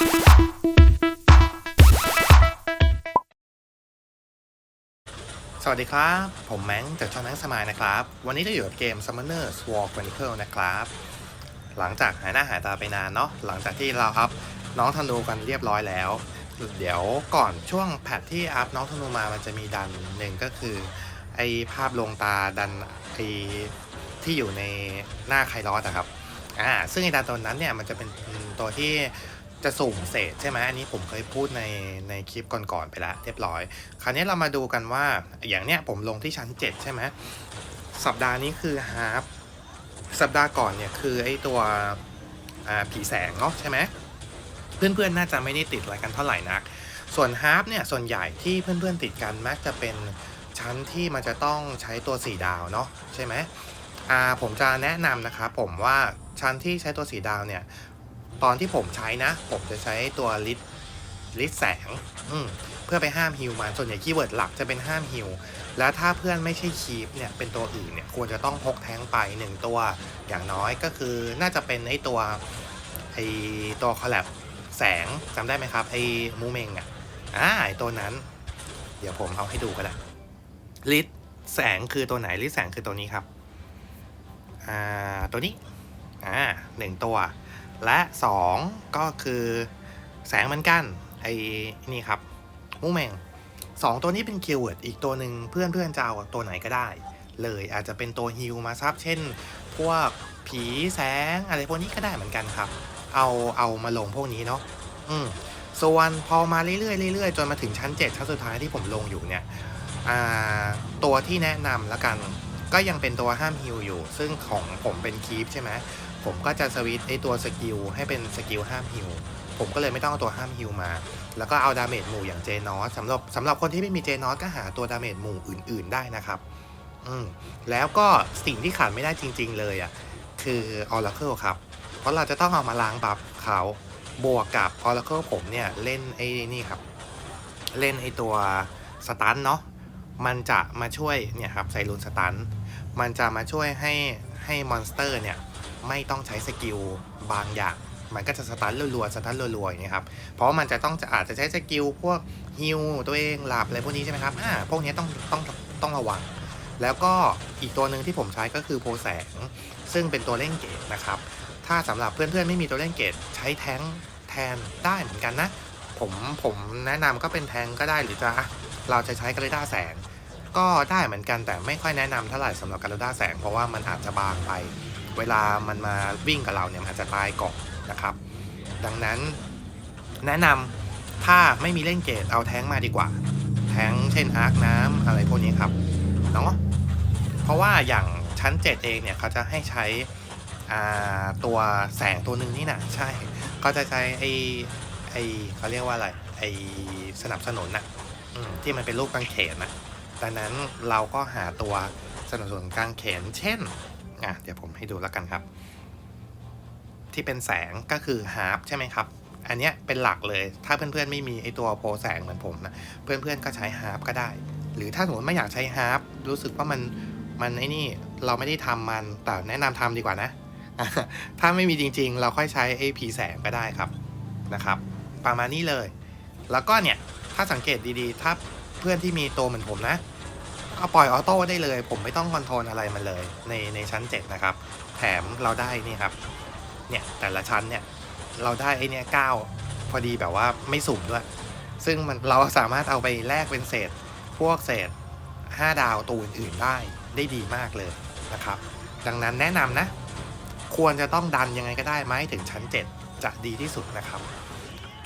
สวัสดีครับ ผมแมงจากช่องแมงสมายนะครับ วันนี้จะอยู่กับเกม Summoners War Chronicle นะครับ หลังจากหายหน้าหายตาไปนานเนาะหลังจากที่เราอัพน้องธนูกันเรียบร้อยแล้ว เดี๋ยวก่อนช่วงแพทที่อัพน้องธนูมามันจะมีดันหนึ่งก็คือ ไอภาพลงตาดันไอที่อยู่ในหน้าไคลอสอะครับอ่าซึ่งไอดันตัวนั้นเนี่ยมันจะเป็นตัวที่ จะสุ่มเศษใช่ไหมอันนี้ผมเคยพูดในในคลิปก่อนๆไปแล้วเรียบร้อย คราวนี้เรามาดูกันว่าอย่างเนี้ยผมลงที่ชั้น 7 ใช่ไหมสัปดาห์นี้คือฮาร์ปสัปดาห์ก่อนเนี่ยคือไอตัวผีแสงเนาะใช่ไหมเพื่อนๆน่าจะไม่ได้ติดอะไรกันเท่าไหร่นัก ส่วนฮาร์ปเนี่ยส่วนใหญ่ที่เพื่อนๆติดกันมักจะเป็นชั้นที่มันจะต้องใช้ตัว4ดาวเนาะใช่ไหมผมจะแนะนำนะครับผมว่าชั้นที่ใช้ตัว4ดาวเนี่ย ตอนที่ผมใช้นะ ผมจะใช้ตัวลิทลิทแสงเพื่อไปห้ามฮิวมันส่วนใหญ่คีย์เวิร์ดหลักจะเป็นห้ามฮิวแล้วถ้าเพื่อนไม่ใช่คีปเนี่ยเป็นตัวอื่นเนี่ยควรจะต้องพกแท้งไปหนึ่งตัว อย่างน้อยก็คือน่าจะเป็นไอตัวไอตัวคอลแลบแสงจำได้ไหมครับไอมูเมงอะอ่าไอตัวนั้น เดี๋ยวผมเอาให้ดูก็ได้ลิทแสงคือตัวไหนลิทแสงคือตัวนี้ครับอ่าตัวนี้อ่าหนึ่งตัว และสองก็คือแสงเหมือนกันไอ้นี่ครับมูแมงสองตัวนี้เป็นคีย์เวิร์ดอีกตัวหนึ่งเพื่อนเพื่อนจะเอาตัวไหนก็ได้ เลยอาจจะเป็นตัวฮิลมาซับเช่น พวกผีแสงอะไรพวกนี้ก็ได้เหมือนกันครับ เอาเอามาลงพวกนี้เนาะอืมส่วนพอมาเรื่อยๆเรื่อยๆ จนมาถึงชั้น 7 ชั้นสุดท้ายที่ผมลงอยู่เนี่ยตัวที่แนะนำแล้วกัน ก็ยังเป็นตัวห้ามฮิลอยู่ ซึ่งของผมเป็นคีปใช่ไหม ผมก็จะสวิตไอตัวสกิลให้เป็นสกิลห้ามฮิลผมก็เลยไม่ต้องเอาตัวห้ามฮิลมา แล้วก็เอาดาเมจหมู่อย่างเจนอสสำหรับสำหรับคนที่ไม่มีเจนอสก็หาตัวดาเมจหมู่อื่น ๆได้นะครับ อืมแล้วก็สิ่งที่ขาดไม่ได้จริง ๆ เลยอะคือออร์เคิลครับ เพราะเราจะต้องเอามาล้างบัฟเขาบวกกับออร์เคิลผมเนี่ยเล่นไอ้นี่ครับ เล่นไอ้ตัวสตันเนาะมันจะมาช่วยเนี่ยครับไซรูนสตันมันจะมาช่วยให้ให้มอนสเตอร์เนี่ย ไม่ต้องใช้สกิลบางอย่าง มันก็จะสตันรัวๆสตันรัวๆอย่างนี้ครับ เพราะมันจะต้องจะอาจจะใช้สกิลพวกฮิวตัวเองหลับอะไรพวกนี้ใช่ไหมครับอ่าพวกนี้ต้องต้องต้องระวัง แล้วก็อีกตัวหนึ่งที่ผมใช้ก็คือโพแสง ซึ่งเป็นตัวเล่นเกตนะครับ ถ้าสำหรับเพื่อนๆไม่มีตัวเล่นเกตใช้แท้งแทนได้เหมือนกันนะ ผมผมแนะนำก็เป็นแทงก็ได้หรือจะเราจะใช้กาลด้าแสงก็ได้เหมือนกันแต่ไม่ค่อยแนะนำเท่าไหร่สำหรับกาลด้าแสงเพราะว่ามันอาจจะบางไป เวลามันมาวิ่งกับเราเนี่ยมันอาจจะตายก่อนนะครับ ดังนั้นแนะนำถ้าไม่มีเล่นเกตเอาแท้งมาดีกว่า แท้งเช่นอาร์คน้ำอะไรพวกนี้ครับเนาะเพราะว่าอย่างชั้น 7 เองเนี่ยเขาจะให้ใช้ตัวแสงตัวหนึ่งนี่นะใช่เขาจะใช้ไอไอเขาเรียกว่าอะไรไอสนับสนุนนะที่มันเป็นรูปกางเขนนะดังนั้นเราก็หาตัวสนับสนุนกางเขน เช่น อะเดี๋ยวผมให้ดูแล้วกันครับ ที่เป็นแสงก็คือฮาร์ปใช่ไหมครับ อันเนี้ยเป็นหลักเลย ถ้าเพื่อนๆไม่มีไอตัวโปรแสงเหมือนผมนะ เพื่อนๆก็ใช้ฮาร์ปก็ได้ หรือถ้าสมมติไม่อยากใช้ฮาร์ปรู้สึกว่ามันมันไอ้นี่เราไม่ได้ทำมันแต่แนะนำทำดีกว่านะ ถ้าไม่มีจริงๆ เราค่อยใช้ไอผีแสงก็ได้ครับนะครับ ประมาณนี้เลย แล้วก็เนี่ยถ้าสังเกตดีๆ ถ้าเพื่อนที่มีตัวเหมือนผมนะ เอาปล่อยออโต้ได้เลย ผมไม่ต้องคอนโทรลอะไรมันเลย ในในชั้น 7 นะครับ แถมเราได้นี่ครับ เนี่ยแต่ละชั้นเนี่ยเราได้ไอเนี่ยเก้าพอดีแบบว่าไม่สุ่มด้วย ซึ่งมันเราสามารถเอาไปแลกเป็นเศษ พวกเศษ 5 ดาวตัวอื่นๆได้ได้ดีมากเลยนะครับ ดังนั้นแนะนำนะ ควรจะต้องดันยังไงก็ได้ไหมถึงชั้น 7 จะดีที่สุดนะครับ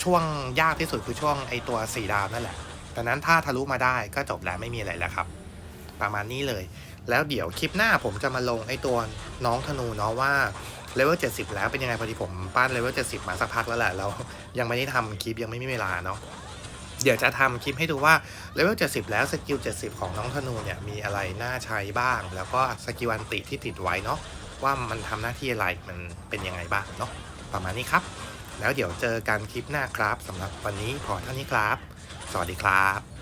ช่วงยากที่สุดคือช่วงไอตัว 4 ดาวนั่นแหละดังนั้นถ้าทะลุมาได้ก็จบแล้วไม่มีอะไรแล้วครับ ประมาณนี้เลย แล้วเดี๋ยวคลิปหน้าผมจะมาลงไอตัวน้องธนูเนาะว่าเลเวล70แล้วเป็นยังไงพอดีผมปั้นเลเวล70มาสักพักแล้วแหละเรายังไม่ได้ทำคลิปยังไม่มีเวลาเนาะเดี๋ยวจะทำคลิปให้ดูว่าเลเวล70แล้วสกิล70ของน้องธนูเนี่ยมีอะไรน่าใช้บ้าง แล้วก็สกิลอันติที่ติดไว้เนาะว่ามันทำหน้าที่อะไรมันเป็นยังไงบ้างเนาะประมาณนี้ครับ แล้วเดี๋ยวเจอกันคลิปหน้าครับสำหรับวันนี้พอเท่านี้ครับ สวัสดีครับ